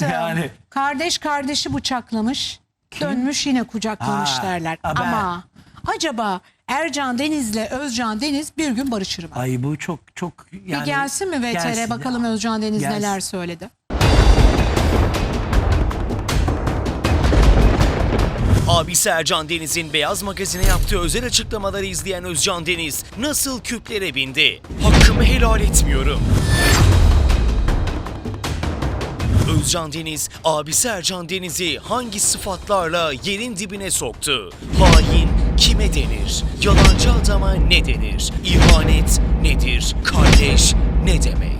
Yani Kardeş kardeşi bıçaklamış, dönmüş yine kucaklamış Ha, derler. ha ben- Ama acaba Ercan Deniz'le Özcan Deniz bir gün barışır mı? ay bu çok çok yani bir gelsin mi VTR gelsin bakalım. Özcan Deniz Gelsin. neler söyledi. Abisi Ercan Deniz'in Beyaz Magazin'e yaptığı özel açıklamaları izleyen Özcan Deniz nasıl küplere bindi? Hakkımı helal etmiyorum. Özcan Deniz, abisi Ercan Deniz'i hangi sıfatlarla yerin dibine soktu? Hain kime denir? Yalancı adama ne denir? İhanet nedir? Kardeş ne demek?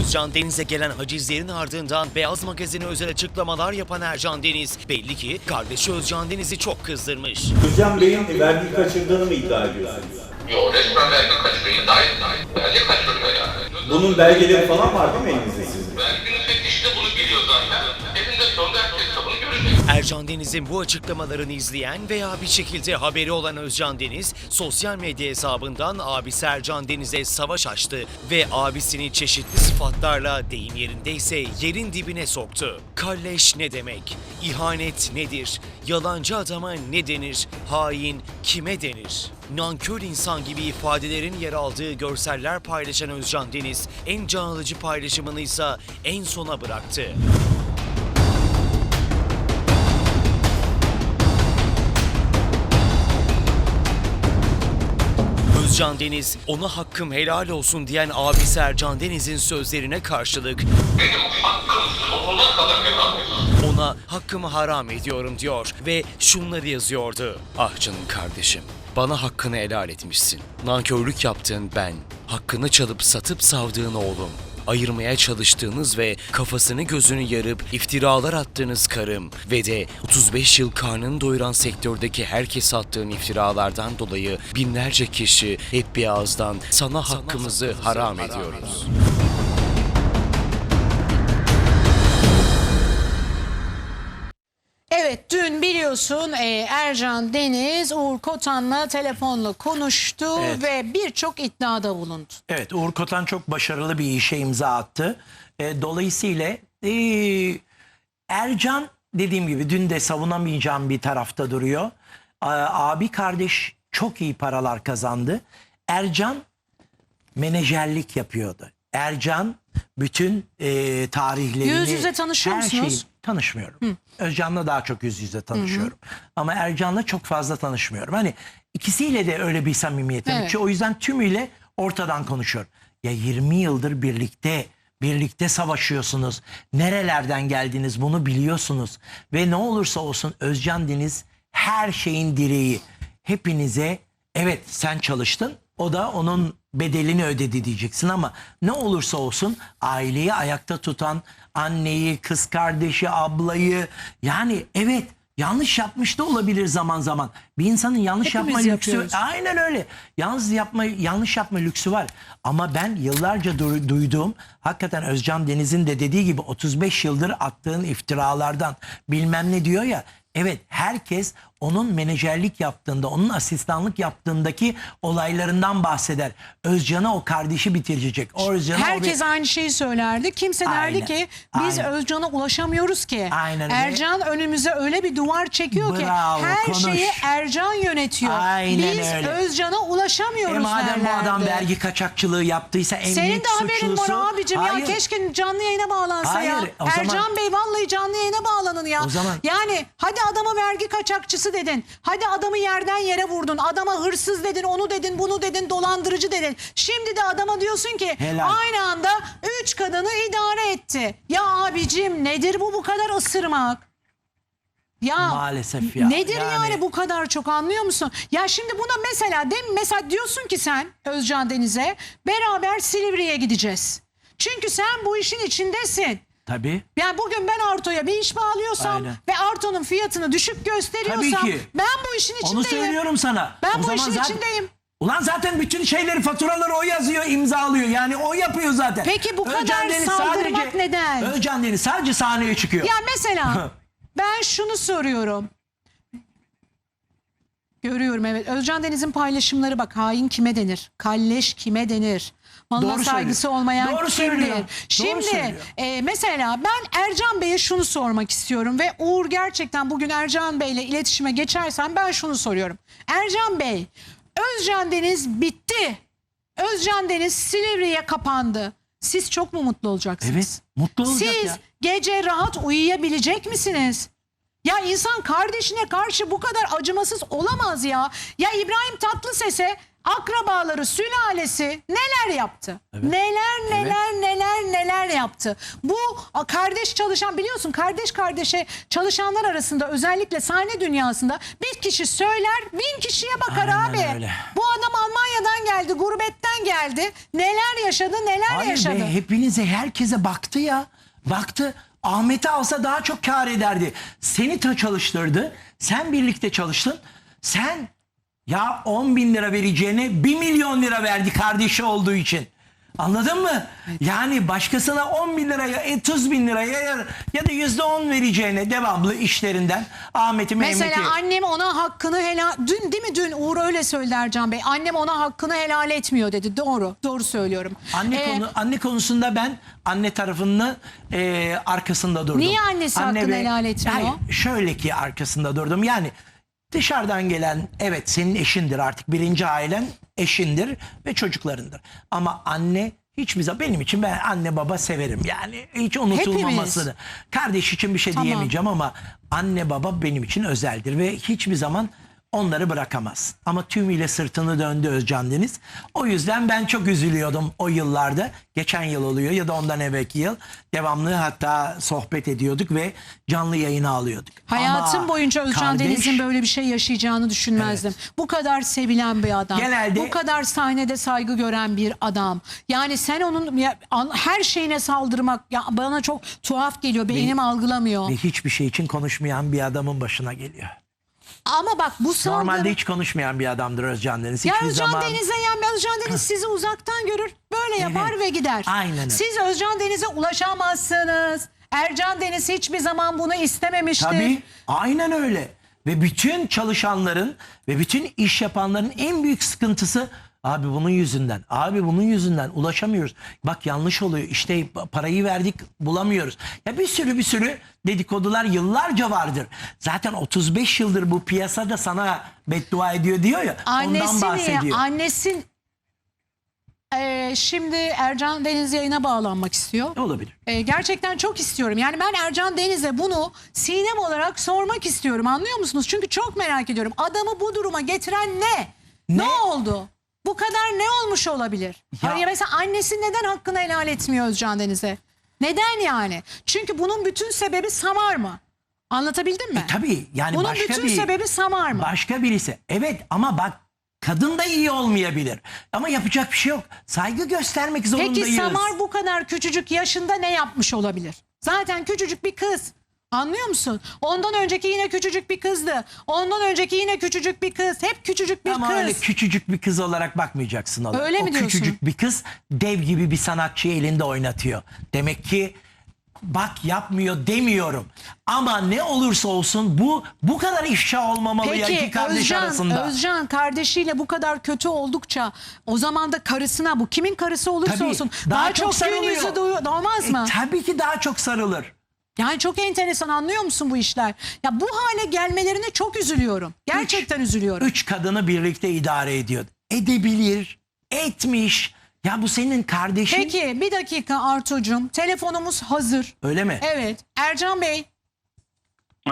Özcan Deniz'e gelen hacizlerin ardından Beyaz Magazin'e özel açıklamalar yapan Ercan Deniz belli ki kardeşi Özcan Deniz'i çok kızdırmış. Özcan Bey'in vergi kaçırdığını mı iddia ediyorsunuz? Yo resmen vergi kaçırıyor. Dahil dahil. Vergi kaçırıyor yani. Bunun belgeleri falan var değil mi elinizde sizin? Vergi Ercan Deniz'in bu açıklamalarını izleyen veya bir şekilde haberi olan Özcan Deniz, sosyal medya hesabından abisi Ercan Deniz'e savaş açtı ve abisini çeşitli sıfatlarla deyim yerindeyse yerin dibine soktu. Kalleş ne demek? İhanet nedir? Yalancı adama ne denir? Hain kime denir? Nankör insan gibi ifadelerin yer aldığı görseller paylaşan Özcan Deniz, en can alıcı paylaşımını ise en sona bıraktı. Özcan Deniz, ona hakkım helal olsun diyen abisi Ercan Deniz'in sözlerine karşılık Benim hakkım sonuna kadar helal olsun. ona hakkımı haram ediyorum diyor ve şunları yazıyordu. Ah canım kardeşim, bana hakkını helal etmişsin. Nankörlük yaptığın ben, hakkını çalıp satıp savdığın oğlum. Ayırmaya çalıştığınız ve kafasını gözünü yarıp iftiralar attığınız karım ve de 35 yıl karnını doyuran sektördeki herkese attığın iftiralardan dolayı binlerce kişi hep bir ağızdan sana hakkımızı haram ediyoruz. Evet dün biliyorsun e, Ercan Deniz Uğur Kotan'la telefonla konuştu Evet. ve birçok iddiada bulundu. Evet Uğur Kotan çok başarılı bir işe imza attı. E, dolayısıyla e, Ercan dediğim gibi dün de savunamayacağım bir tarafta duruyor. A- abi kardeş çok iyi paralar kazandı. Ercan menajerlik yapıyordu. Ercan bütün e, tarihlerini... Yüz yüze tanışıyor her musunuz? şeyi- tanışmıyorum. Özcan'la daha çok yüz yüze tanışıyorum. Ama Ercan'la çok fazla tanışmıyorum. Hani ikisiyle de öyle bir samimiyetim Evet. ki o yüzden tümüyle ortadan konuşuyorum. Ya 20 yıldır birlikte birlikte savaşıyorsunuz. Nerelerden geldiniz bunu biliyorsunuz. Ve ne olursa olsun Özcan Deniz her şeyin direği. Hepinize evet sen çalıştın o da onun bedelini ödedi diyeceksin ama ne olursa olsun aileyi ayakta tutan anneyi, kız kardeşi, ablayı yani evet yanlış yapmış da olabilir zaman zaman. Bir insanın yanlış Hepimiz yapma lüksü yapıyoruz. aynen öyle. Yalnız yapma yanlış yapma lüksü var. Ama ben yıllarca du- duyduğum hakikaten Özcan Deniz'in de dediği gibi 35 yıldır attığın iftiralardan bilmem ne diyor ya. Evet herkes onun menajerlik yaptığında, onun asistanlık yaptığındaki olaylarından bahseder. Özcan'a o kardeşi bitirecek. O Özcan'a o Herkes aynı şeyi söylerdi. Kimse derdi Aynen, ki biz aynen. Özcan'a ulaşamıyoruz ki. Aynen. Ercan önümüze öyle bir duvar çekiyor Bravo, ki her konuş. şeyi Ercan yönetiyor. Aynen biz öyle. Özcan'a ulaşamıyoruz E madem bu derlerdi. adam vergi kaçakçılığı yaptıysa en Senin de haberin var suçlusu... abicim ya Hayır. keşke canlı yayına bağlansa Hayır, ya. zaman- Ercan Bey vallahi canlı yayına bağlanın ya. O zaman- Yani hadi adama vergi kaçakçısı dedin. Hadi adamı yerden yere vurdun. Adama hırsız dedin, onu dedin, bunu dedin, dolandırıcı dedin. Şimdi de adama diyorsun ki Helal. aynı anda üç kadını idare etti. Ya abicim nedir bu bu kadar ısırmak? Ya Maalesef ya. Nedir yani, Yani- bu kadar çok anlıyor musun? Ya şimdi buna mesela dem mesela diyorsun ki sen Özcan Deniz'e beraber Silivri'ye gideceğiz. Çünkü sen bu işin içindesin. Tabii. Yani bugün ben Arto'ya bir iş bağlıyorsam Aynen. ve Arto'nun fiyatını düşük gösteriyorsam Tabii ki. ben bu işin içindeyim. Onu söylüyorum sana. Ben O bu işin zaten- içindeyim. Ulan zaten bütün şeyleri faturaları o yazıyor imzalıyor yani o yapıyor zaten. Peki bu kadar Deniz saldırmak neden? Özcan Deniz sadece sahneye çıkıyor. Ya mesela ben şunu soruyorum. Görüyorum evet. Özcan Deniz'in paylaşımları bak hain kime denir? Kalleş kime denir? Malına Doğru saygısı söylüyor. olmayan Doğru kimdir? Doğru Şimdi e, mesela ben Ercan Bey'e şunu sormak istiyorum ve Uğur gerçekten bugün Ercan Bey'le iletişime geçersem ben şunu soruyorum. Ercan Bey, Özcan Deniz bitti. Özcan Deniz Silivri'ye kapandı. Siz çok mu mutlu olacaksınız? Evet mutlu olacak Siz ya. gece rahat uyuyabilecek misiniz? Ya insan kardeşine karşı bu kadar acımasız olamaz ya. Ya İbrahim Tatlıses'e akrabaları, sülalesi neler yaptı? Neler neler neler neler yaptı. Bu kardeş çalışan biliyorsun kardeş kardeşe çalışanlar arasında özellikle sahne dünyasında bir kişi söyler bin kişiye bakar Aynen abi. öyle. Bu adam Almanya'dan geldi, gurbetten geldi. Neler yaşadı, neler Hayır yaşadı. be hepinize herkese baktı ya. Baktı. Ahmet'i alsa daha çok kar ederdi. Seni ta çalıştırdı. Sen birlikte çalıştın. Sen ya 10 bin lira vereceğine 1 milyon lira verdi kardeşi olduğu için. Anladın mı? Yani başkasına 10 bin liraya, 30 bin liraya ya, da yüzde 10 vereceğine devamlı işlerinden Ahmet'i Mehmet'i. Mesela annem ona hakkını helal... Dün değil mi dün Uğur öyle söyledi Ercan Bey. Annem ona hakkını helal etmiyor dedi. Doğru. Doğru söylüyorum. Anne Ee, konu anne konusunda ben anne tarafının e, arkasında durdum. Niye annesi hakkını helal etmiyor? Hayır, şöyle ki arkasında durdum. Yani dışarıdan gelen evet senin eşindir artık birinci ailen eşindir ve çocuklarındır. Ama anne hiçbir zaman benim için ben anne baba severim yani hiç unutulmamasını. Kardeş için bir şey Tamam. diyemeyeceğim ama anne baba benim için özeldir ve hiçbir zaman onları bırakamaz. Ama tümüyle sırtını döndü Özcan Deniz. O yüzden ben çok üzülüyordum o yıllarda. Geçen yıl oluyor ya da ondan evvelki yıl. Devamlı hatta sohbet ediyorduk ve canlı yayına alıyorduk. Hayatım Ama boyunca Özcan kardeş- Deniz'in böyle bir şey yaşayacağını düşünmezdim. Bu kadar sevilen bir adam. Genelde- Bu kadar sahnede saygı gören bir adam. Yani sen onun ya, an- her şeyine saldırmak ya bana çok tuhaf geliyor. Beynim algılamıyor. ve hiçbir şey için konuşmayan bir adamın başına geliyor. Ama bak bu saldırı... Normalde hiç konuşmayan bir adamdır Özcan Deniz. Ya Hiçbir Özcan zaman... Deniz'e yani Özcan Deniz sizi uzaktan görür böyle yapar Evet. ve gider. Aynen öyle. Siz Özcan Deniz'e ulaşamazsınız. Ercan Deniz hiçbir zaman bunu istememiştir. Tabii aynen öyle. Ve bütün çalışanların ve bütün iş yapanların en büyük sıkıntısı abi bunun yüzünden. Abi bunun yüzünden ulaşamıyoruz. Bak yanlış oluyor. İşte parayı verdik bulamıyoruz. Ya bir sürü bir sürü dedikodular yıllarca vardır. Zaten 35 yıldır bu piyasada sana beddua ediyor diyor ya. ondan Annesi bahsediyor. niye? Annesi Ee, şimdi Ercan Deniz yayına bağlanmak istiyor. Olabilir. Ee, gerçekten çok istiyorum. Yani ben Ercan Deniz'e bunu sinem olarak sormak istiyorum. Anlıyor musunuz? Çünkü çok merak ediyorum. Adamı bu duruma getiren ne? Ne, Ne? oldu? Bu kadar ne olmuş olabilir? Ya- Ya, mesela annesi neden hakkını helal etmiyor Özcan Deniz'e? Neden yani? Çünkü bunun bütün sebebi Samar mı? Anlatabildim mi? E, Tabii yani Bunun başka bütün bir sebebi Samar mı? başka birisi. Evet ama bak kadın da iyi olmayabilir. Ama yapacak bir şey yok. Saygı göstermek zorundayız. Peki Samar bu kadar küçücük yaşında ne yapmış olabilir? Zaten küçücük bir kız. Anlıyor musun? Ondan önceki yine küçücük bir kızdı. Ondan önceki yine küçücük bir kız. Hep küçücük bir Ama kız. öyle küçücük bir kız olarak bakmayacaksın ona. Öyle o mi diyorsun? küçücük bir kız dev gibi bir sanatçıyı elinde oynatıyor. Demek ki bak yapmıyor demiyorum. Ama ne olursa olsun bu bu kadar ifşa olmamalı ya iki Peki kardeş Özcan, arasında. Özcan kardeşiyle bu kadar kötü oldukça o zaman da karısına bu kimin karısı olursa Tabii, olsun daha daha, çok çok, gün sarılıyor. yüzü doğ- doğmaz E, mı? tabii ki daha çok sarılır. Yani çok enteresan anlıyor musun bu işler? Ya bu hale gelmelerine çok üzülüyorum. Gerçekten üzülüyorum. Üç kadını birlikte idare ediyor. Edebilir, etmiş. Ya bu senin kardeşin. Peki bir dakika Artucuğum telefonumuz hazır. Öyle mi? Evet Ercan Bey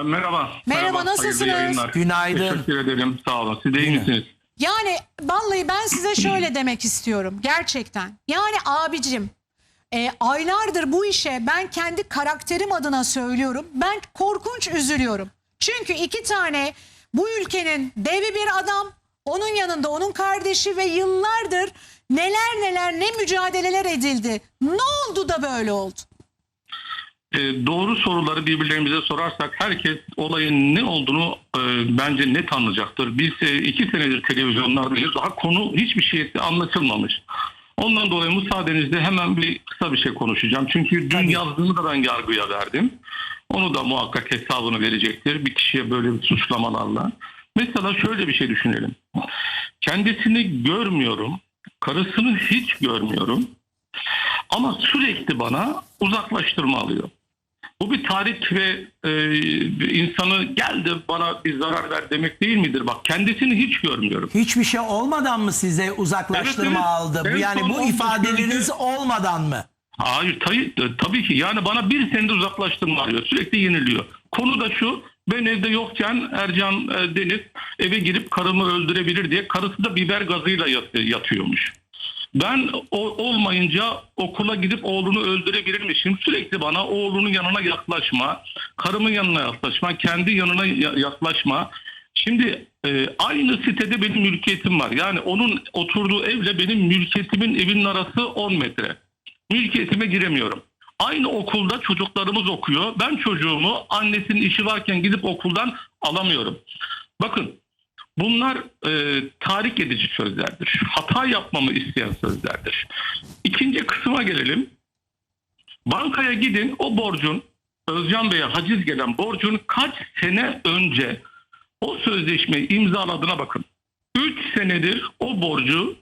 Merhaba. Merhaba, nasılsınız? hayırlı yayınlar. Günaydın. Teşekkür ederim. Sağ olun. Siz de iyi misiniz? Yani vallahi ben size şöyle demek istiyorum gerçekten. Yani abicim e, aylardır bu işe ben kendi karakterim adına söylüyorum. Ben korkunç üzülüyorum. Çünkü iki tane bu ülkenin devi bir adam, onun yanında onun kardeşi ve yıllardır neler neler ne mücadeleler edildi. Ne oldu da böyle oldu? Ee, doğru soruları birbirlerimize sorarsak herkes olayın ne olduğunu e, bence net anlayacaktır. Biz e, iki senedir televizyonlardayız. Daha konu hiçbir şey anlatılmamış. Ondan dolayı müsaadenizle hemen bir kısa bir şey konuşacağım. Çünkü dün Tabii. yazdığımı da ben yargıya verdim. Onu da muhakkak hesabını verecektir bir kişiye böyle bir suçlamalarla. Mesela şöyle bir şey düşünelim. Kendisini görmüyorum. Karısını hiç görmüyorum. Ama sürekli bana uzaklaştırma alıyor. Bu bir tahrik ve e, insanı geldi bana bir zarar ver demek değil midir? Bak kendisini hiç görmüyorum. Hiçbir şey olmadan mı size uzaklaştırma Evet, evet. aldı? En yani bu 15 ifadeleriniz günde- olmadan mı? Hayır tabii, tabii ki yani bana bir senedir uzaklaştırma arıyor. Sürekli yeniliyor. Konu da şu ben evde yokken Ercan e, Deniz eve girip karımı öldürebilir diye karısı da biber gazıyla yat- yatıyormuş. Ben o, olmayınca okula gidip oğlunu öldürebilirmişim. Sürekli bana oğlunun yanına yaklaşma, karımın yanına yaklaşma, kendi yanına ya- yaklaşma. Şimdi e, aynı sitede benim mülkiyetim var. Yani onun oturduğu evle benim mülkiyetimin evinin arası 10 metre. Mülkiyetime giremiyorum. Aynı okulda çocuklarımız okuyor. Ben çocuğumu annesinin işi varken gidip okuldan alamıyorum. Bakın bunlar e, tahrik edici sözlerdir. Hata yapmamı isteyen sözlerdir. İkinci kısma gelelim. Bankaya gidin o borcun Özcan Bey'e haciz gelen borcun kaç sene önce o sözleşmeyi imzaladığına bakın. 3 senedir o borcu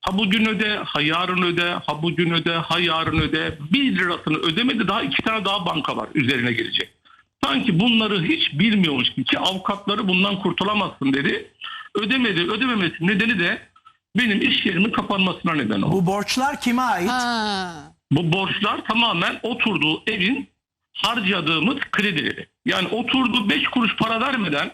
ha bugün öde, ha yarın öde, ha bugün öde, ha yarın öde. 1 lirasını ödemedi daha iki tane daha banka var üzerine gelecek. Sanki bunları hiç bilmiyormuş gibi ki avukatları bundan kurtulamazsın dedi. Ödemedi. Ödememesi nedeni de benim iş yerimin kapanmasına neden oldu. Bu borçlar kime ait? Ha. Bu borçlar tamamen oturduğu evin harcadığımız kredileri. Yani oturduğu 5 kuruş para vermeden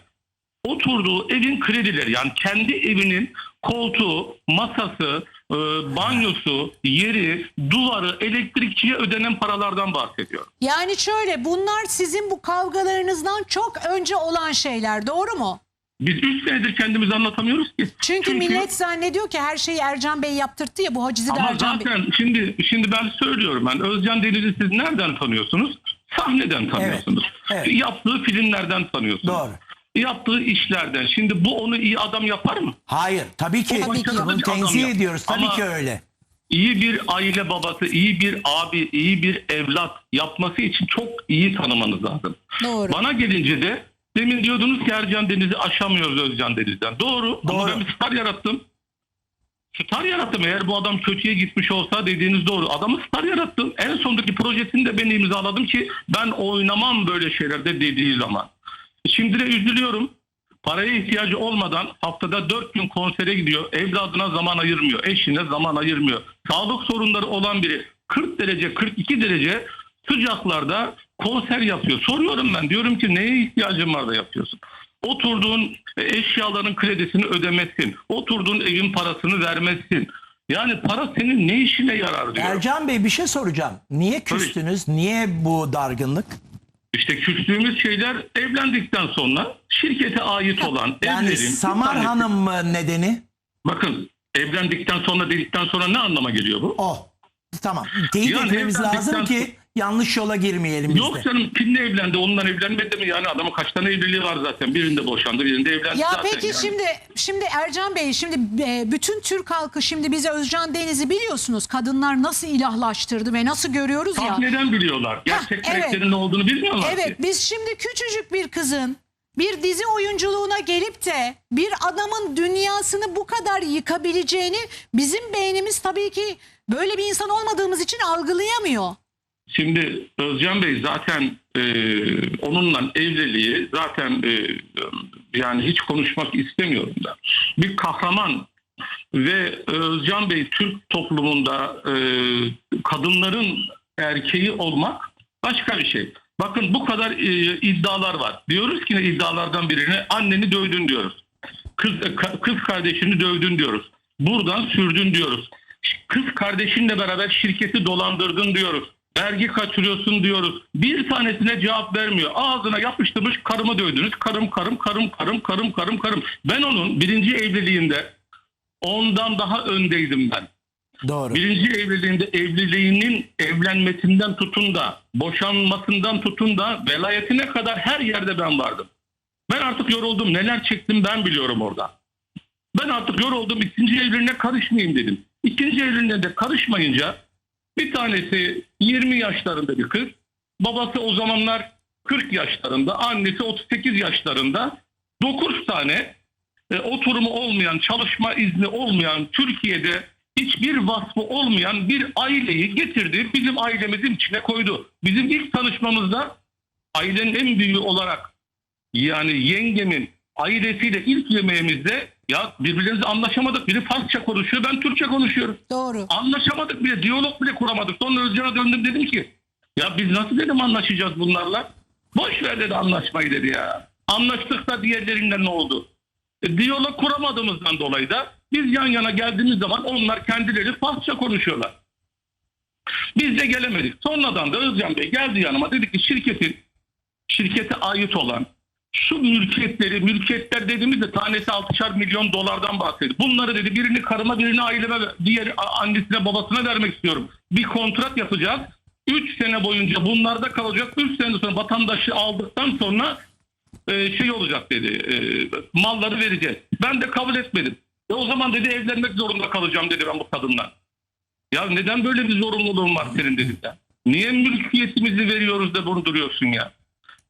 oturduğu evin kredileri. Yani kendi evinin koltuğu, masası, e, banyosu, yeri, duvarı, elektrikçiye ödenen paralardan bahsediyor. Yani şöyle bunlar sizin bu kavgalarınızdan çok önce olan şeyler doğru mu? Biz 3 senedir kendimizi anlatamıyoruz ki. Çünkü, millet zannediyor ki her şeyi Ercan Bey yaptırttı ya bu hacizi de Ama Ercan Bey. zaten şimdi şimdi ben söylüyorum ben Özcan Deniz'i siz nereden tanıyorsunuz? Sahneden tanıyorsunuz. evet. Yaptığı filmlerden tanıyorsunuz. Doğru. Yaptığı işlerden. Şimdi bu onu iyi adam yapar mı? Hayır tabii ki. Tabii ki. Bunu tenzih ediyoruz. Tabii Ama- ki öyle. İyi bir aile babası, iyi bir abi, iyi bir evlat yapması için çok iyi tanımanız lazım. Doğru. Bana gelince de demin diyordunuz ki Ercan Deniz'i aşamıyoruz Özcan Deniz'den. Doğru. Ama Doğru. ben bir star yarattım. Star yarattım. Eğer bu adam kötüye gitmiş olsa dediğiniz doğru. Adamı star yarattım. En sondaki projesini de ben imzaladım ki ben oynamam böyle şeylerde dediği zaman. Şimdi de üzülüyorum. Paraya ihtiyacı olmadan haftada 4 gün konsere gidiyor. Evladına zaman ayırmıyor. Eşine zaman ayırmıyor. Sağlık sorunları olan biri 40 derece 42 derece sıcaklarda konser yapıyor. Soruyorum ben diyorum ki neye ihtiyacın var da yapıyorsun? Oturduğun eşyaların kredisini ödemesin. Oturduğun evin parasını vermezsin. Yani para senin ne işine yarar diyor. Ercan Bey bir şey soracağım. Niye küstünüz? Niye bu dargınlık? İşte küstüğümüz şeyler evlendikten sonra şirkete ait olan Yani evlerin... Samar Hanım mı nedeni? Bakın evlendikten sonra dedikten sonra ne anlama geliyor bu? O. Tamam. Teyit Yani etmemiz lazım ki yanlış yola girmeyelim biz Yok de. canım kimle evlendi onunla evlenmedi mi yani adamın kaç tane evliliği var zaten birinde boşandı birinde evlendi Ya zaten peki yani. şimdi şimdi Ercan Bey şimdi e, bütün Türk halkı şimdi bize Özcan Deniz'i biliyorsunuz. Kadınlar nasıl ilahlaştırdı ve nasıl görüyoruz ya. Sahneden biliyorlar. Gerçek evet. karakterin ne olduğunu bilmiyorlar Evet ki. biz şimdi küçücük bir kızın bir dizi oyunculuğuna gelip de bir adamın dünyasını bu kadar yıkabileceğini bizim beynimiz tabii ki böyle bir insan olmadığımız için algılayamıyor. Şimdi Özcan Bey zaten e, onunla evliliği zaten e, yani hiç konuşmak istemiyorum da. Bir kahraman ve Özcan Bey Türk toplumunda e, kadınların erkeği olmak başka bir şey. Bakın bu kadar e, iddialar var. Diyoruz ki iddialardan birine anneni dövdün diyoruz. Kız, ka- kız kardeşini dövdün diyoruz. Buradan sürdün diyoruz. Kız kardeşinle beraber şirketi dolandırdın diyoruz. Vergi kaçırıyorsun diyoruz. Bir tanesine cevap vermiyor. Ağzına yapıştırmış karımı dövdünüz. Karım karım karım karım karım karım karım. Ben onun birinci evliliğinde ondan daha öndeydim ben. Doğru. Birinci evliliğinde evliliğinin evlenmesinden tutun da boşanmasından tutun da velayetine kadar her yerde ben vardım. Ben artık yoruldum. Neler çektim ben biliyorum orada. Ben artık yoruldum. ikinci evliliğine karışmayayım dedim. İkinci evliliğine de karışmayınca bir tanesi 20 yaşlarında bir kız. Babası o zamanlar 40 yaşlarında. Annesi 38 yaşlarında. 9 tane e, oturumu olmayan, çalışma izni olmayan, Türkiye'de hiçbir vasfı olmayan bir aileyi getirdi, bizim ailemizin içine koydu. Bizim ilk tanışmamızda ailenin en büyüğü olarak yani yengemin ailesiyle ilk yemeğimizde ya birbirimize anlaşamadık. Biri Farsça konuşuyor, ben Türkçe konuşuyorum. Doğru. Anlaşamadık bile, diyalog bile kuramadık. Sonra Özcan'a döndüm dedim ki ya biz nasıl dedim anlaşacağız bunlarla? Boş ver dedi anlaşmayı dedi ya. Anlaştık da diğerlerinden ne oldu? E, diyalog kuramadığımızdan dolayı da biz yan yana geldiğimiz zaman onlar kendileri Farsça konuşuyorlar. Biz de gelemedik. Sonradan da Özcan Bey geldi yanıma dedi ki şirketin şirkete ait olan şu mülkiyetleri, mülkiyetler dediğimizde tanesi 6'şar milyon dolardan bahsediyor. Bunları dedi birini karıma birini aileme, diğer annesine babasına vermek istiyorum. Bir kontrat yapacağız. 3 sene boyunca bunlarda kalacak. 3 sene sonra vatandaşı aldıktan sonra e, şey olacak dedi. e, malları vereceğiz. Ben de kabul etmedim. E o zaman dedi evlenmek zorunda kalacağım dedi ben bu kadından. Ya neden böyle bir zorunluluğun var senin dedim ya. Niye mülkiyetimizi veriyoruz da bunu duruyorsun ya?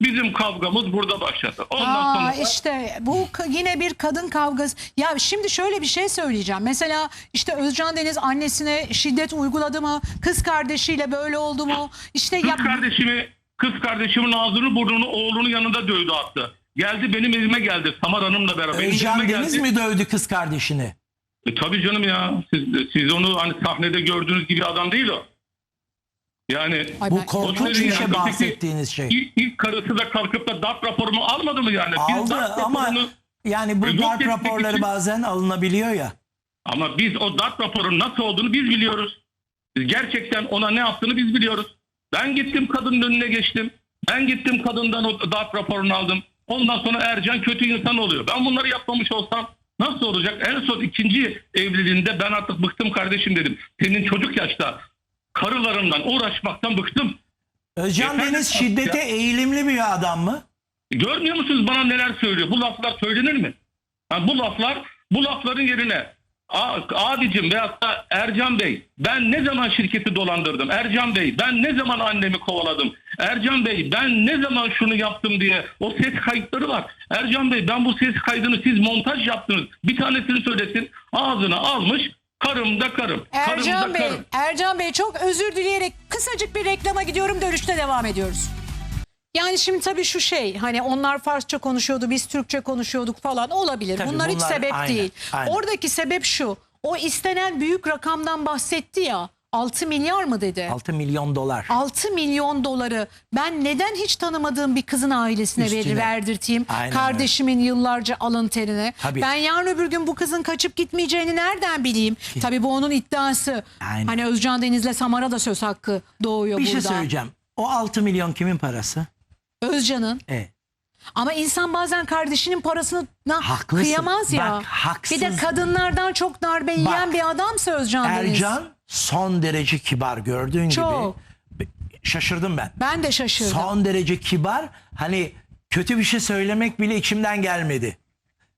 Bizim kavgamız burada başladı. Ondan Aa, sonra işte bu k- yine bir kadın kavgası. Ya şimdi şöyle bir şey söyleyeceğim. Mesela işte Özcan Deniz annesine şiddet uyguladı mı? Kız kardeşiyle böyle oldu mu? İşte kız ya kardeşimi kız kardeşimin ağzını burnunu oğlunun yanında dövdü attı. Geldi benim evime geldi. Samar Hanım'la beraber. Benim Özcan evime Deniz geldi. mi dövdü kız kardeşini? E, tabii canım ya. Siz, siz onu hani sahnede gördüğünüz gibi adam değil o. Yani Ay Bu ben- korkunç bir şey bahsettiğiniz şey. ilk, ilk karısı da kalkıp da darp raporumu almadı mı yani? Biz Aldı ama raporunu- yani bu darp etmek raporları için- bazen alınabiliyor ya. Ama biz o darp raporunun nasıl olduğunu biz biliyoruz. Biz gerçekten ona ne yaptığını biz biliyoruz. Ben gittim kadının önüne geçtim. Ben gittim kadından o darp raporunu aldım. Ondan sonra Ercan kötü insan oluyor. Ben bunları yapmamış olsam nasıl olacak? En son ikinci evliliğinde ben artık bıktım kardeşim dedim. Senin çocuk yaşta karılarından uğraşmaktan bıktım. Özcan Efendim? Deniz şiddete eğilimli bir adam mı? Görmüyor musunuz bana neler söylüyor? Bu laflar söylenir mi? Ha, bu laflar, bu lafların yerine "A- abicim veyahut da Ercan Bey ben ne zaman şirketi dolandırdım? Ercan Bey ben ne zaman annemi kovaladım? Ercan Bey ben ne zaman şunu yaptım diye o ses kayıtları var. Ercan Bey ben bu ses kaydını siz montaj yaptınız. Bir tanesini söylesin ağzına almış karım da karım. karım Ercan da Bey, karım. Ercan Bey çok özür dileyerek kısacık bir reklama gidiyorum dönüşte devam ediyoruz. Yani şimdi tabii şu şey hani onlar Farsça konuşuyordu biz Türkçe konuşuyorduk falan olabilir. Tabii bunlar, hiç bunlar sebep aynen, değil. aynen. Oradaki sebep şu o istenen büyük rakamdan bahsetti ya 6 milyar mı dedi? 6 milyon dolar. 6 milyon doları ben neden hiç tanımadığım bir kızın ailesine verir Üstüne. verdirteyim Aynen öyle. kardeşimin yıllarca alın terine. Tabii. Ben yarın öbür gün bu kızın kaçıp gitmeyeceğini nereden bileyim? Tabii bu onun iddiası. Aynen. Hani Özcan Deniz'le Samar'a da söz hakkı doğuyor Bir burada. şey söyleyeceğim. O 6 milyon kimin parası? Özcan'ın Evet. Ama insan bazen kardeşinin parasını Haklısın. kıyamaz ya. Bak, haksız. Bir de kadınlardan çok darbe yiyen Bak, bir adamsa Özcan Deniz. Ercan son derece kibar gördüğün Çok. gibi. Şaşırdım ben. Ben de şaşırdım. Son derece kibar. Hani kötü bir şey söylemek bile içimden gelmedi.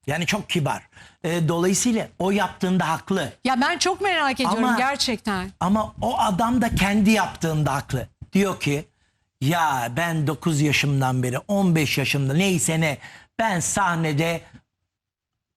Yani çok kibar. Ee, dolayısıyla o yaptığında haklı. Ya ben çok merak ediyorum Ama- gerçekten. Ama o adam da kendi yaptığında haklı. Diyor ki ya ben 9 yaşımdan beri 15 yaşımda neyse ne ben sahnede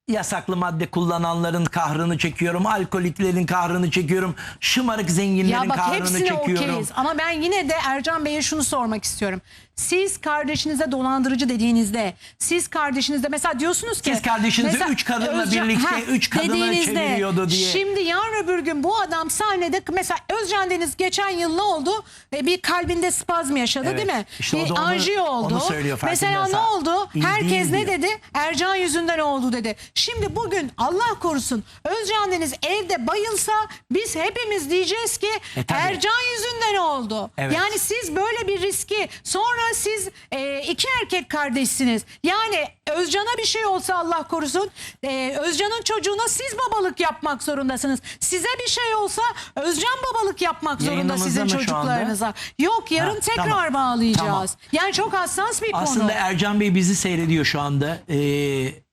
yasaklı madde kullananların kahrını çekiyorum. Alkoliklerin kahrını çekiyorum. Şımarık zenginlerin Ya bak kahrını hepsine çekiyorum. okeyiz ama ben yine de Ercan Bey'e şunu sormak istiyorum. Siz kardeşinize dolandırıcı dediğinizde siz kardeşinizde mesela diyorsunuz ki Siz kardeşinizi mesela üç kadınla birlikte üç kadına çeviriyordu diye. Şimdi yarın öbür gün bu adam sahnede mesela Özcan Deniz geçen yıl ne oldu? E, Bir kalbinde spazm yaşadı Evet. değil mi? İşte bir anjiyo oldu. onu söylüyor mesela ne oldu? İyi Herkes ne diyor. dedi? Ercan yüzünden oldu dedi. Şimdi bugün Allah korusun Özcan Deniz evde bayılsa biz hepimiz diyeceğiz ki E, tabii. Ercan yüzünden oldu. Evet. Yani siz böyle bir riski sonra siz e, iki erkek kardeşsiniz. Yani Özcan'a bir şey olsa Allah korusun e, Özcan'ın çocuğuna siz babalık yapmak zorundasınız. Size bir şey olsa Özcan babalık yapmak zorunda Yayınımızda sizin mı şu anda? çocuklarınıza. Yok yarın Ha, tekrar tamam. bağlayacağız. Tamam. Yani çok hassas bir Aslında konu. Ercan Bey bizi seyrediyor şu anda. Ee,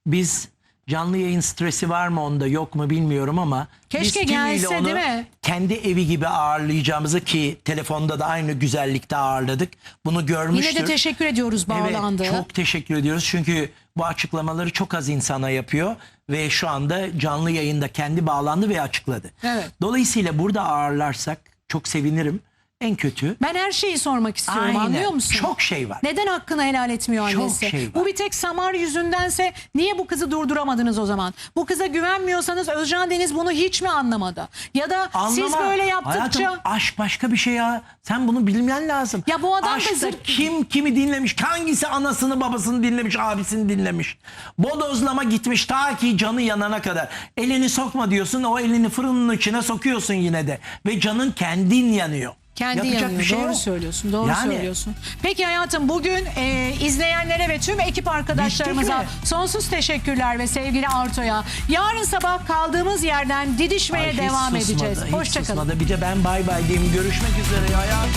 biz canlı yayın stresi var mı onda yok mu bilmiyorum ama Keşke biz tümüyle gelse, onu değil mi? kendi evi gibi ağırlayacağımızı ki telefonda da aynı güzellikte ağırladık. Bunu görmüştür. Yine de teşekkür ediyoruz bağlandı. Evet, çok teşekkür ediyoruz çünkü bu açıklamaları çok az insana yapıyor ve şu anda canlı yayında kendi bağlandı ve açıkladı. Evet. Dolayısıyla burada ağırlarsak çok sevinirim. En kötü Ben her şeyi sormak istiyorum Aynen. anlıyor musun? Çok şey var. Neden hakkını helal etmiyor Çok annesi? şey var. Bu bir tek Samar yüzündense niye bu kızı durduramadınız o zaman? Bu kıza güvenmiyorsanız Özcan Deniz bunu hiç mi anlamadı? Ya da siz Anlama. böyle yaptıkça... Hayatım aşk başka bir şey ya. Sen bunu bilmen lazım. Ya bu adam da Aşkta zır- kim kimi dinlemiş? Hangisi anasını babasını dinlemiş, abisini dinlemiş? Bodozlama gitmiş ta ki canı yanana kadar. Elini sokma diyorsun o elini fırının içine sokuyorsun yine de. Ve canın kendin yanıyor. Kendi Yapacak yanıyor. bir şey doğru yok. söylüyorsun. Doğru Yani- söylüyorsun. Peki hayatım bugün e, izleyenlere ve tüm ekip arkadaşlarımıza Bittik sonsuz teşekkürler ve sevgili Arto'ya. Yarın sabah kaldığımız yerden didişmeye Ay, hiç devam susmadı, edeceğiz. hiç Hoşçakalın. susmadı. Bir de ben bay bay diyeyim. Görüşmek üzere hayat.